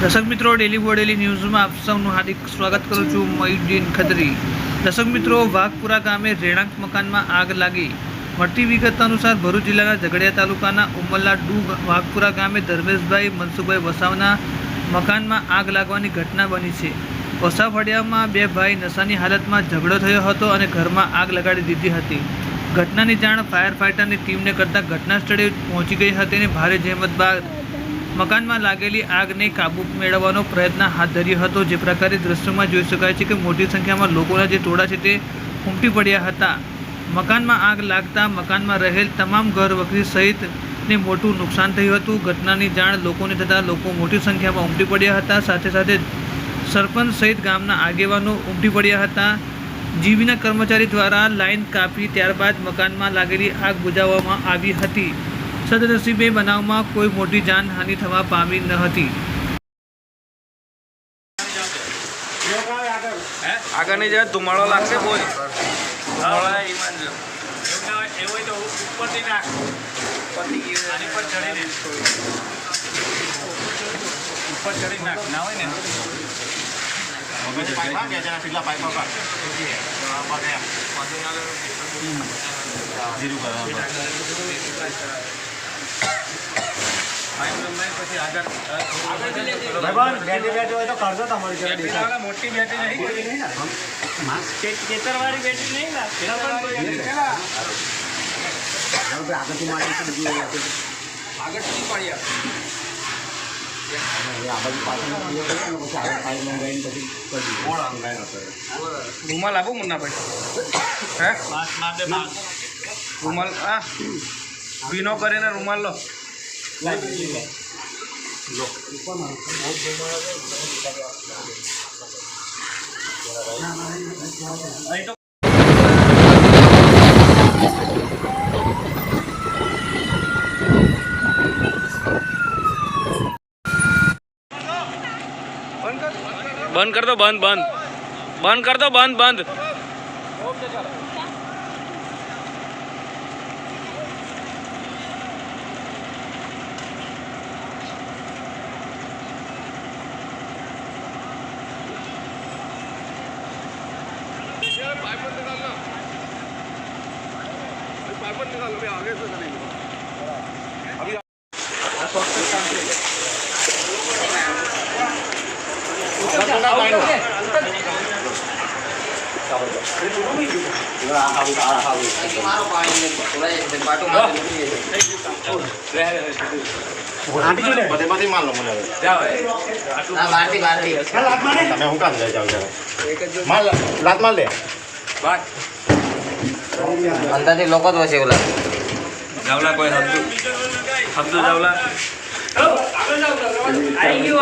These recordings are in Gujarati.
દર્શક મિત્રો ડેલી બોડેલી ન્યૂઝમાં આપ સૌનું હાર્દિક સ્વાગત કરું છું મયુદ્દીન ખત્રી. દર્શક મિત્રો, વાઘપુરા ગામે રહેણાંક મકાનમાં આગ લાગી. મળતી વિગત અનુસાર ભરૂચ જિલ્લાના ઝઘડિયા તાલુકાના ઉમરલા ડુ વાઘપુરા ગામે ધર્મેશભાઈ મનસુખભાઈ વસાવના મકાનમાં આગ લાગવાની ઘટના બની છે. વસાફળિયામાં બે ભાઈ નશાની હાલતમાં ઝઘડો થયો હતો અને ઘરમાં આગ લગાડી દીધી હતી. ઘટનાની જાણ ફાયર ફાઇટરની ટીમને કરતાં ઘટના સ્થળે પહોંચી ગઈ હતી અને ભારે જહેમત બાદ મકાનમાં લાગેલી આગને કાબુ મેળવવાનો પ્રયત્ન હાથ ધર્યો હતો. જે પ્રકારે દ્રશ્યોમાં જોઈ શકાય છે કે મોટી સંખ્યામાં લોકોના જે ટોળા છે તે ઉમટી પડ્યા હતા. મકાનમાં આગ લાગતા મકાનમાં રહેલ તમામ ઘર વખરી સહિતને મોટું નુકસાન થયું હતું. ઘટનાની જાણ લોકોને થતાં લોકો મોટી સંખ્યામાં ઉમટી પડ્યા હતા. સાથે સાથે સરપંચ સહિત ગામના આગેવાનો ઉમટી પડ્યા હતા. જીવીના કર્મચારી દ્વારા લાઈન કાપી ત્યારબાદ મકાનમાં લાગેલી આગ બુજાવવામાં આવી હતી. સદનસીબે બનાવમાં કોઈ મોટી જાનહાનિ થવા પામી ન હતી. આગળ નહીં જાય ધુમાડો લાગશે બોલ. ઉપર ચડી નાખ. ના. હોય ને બેટરી લાવવાના, મોટી બેટરી નહીં. ખેતરવાળી બેટરી નહીં ના. પેલા પણ આગળથી પાડ્યા રૂમાલ આપો મુન્નાભાઈ. હે? રૂમાલ આ ભીનો કરીને રૂમાલ લો. બંધ કર. દો બંધ બંધ. બંધ કર દો બંધ બંધ. पाइपर निकालना अभी पाइपर निकालो भाई आगे से चलेंगे अभी બધી બધી માલ લો મને લાત મારે માલ લાત માલ લે અંદાજે લોકો જ હશે ઓલા. જાવલા કોઈ હબ્દુ હબ્દુ જાવલા? આવી ગયું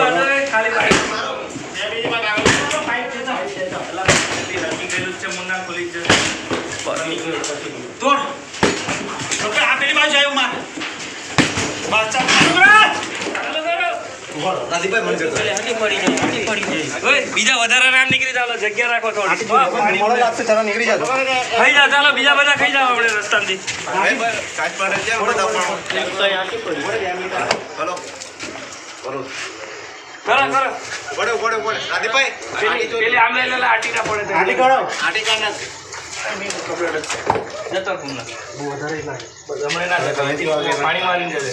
આગળ બાજુ આવ્યું મારે. છે બાજુ વધારે નામ નીકળી જાવ જગ્યા રાખો થોડી. ખાઈ જા ચાલો બીજા બધા ખાઈ જાવ આપણે રસ્તામાંથી. કરો કરો. પેલી પેલી આમ લઈ લે આટી ના પડે આટી કરો જતો કુમના હમણાં ના. જતો પાણી મારીને જશે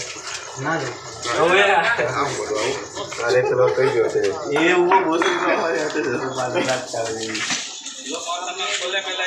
હવે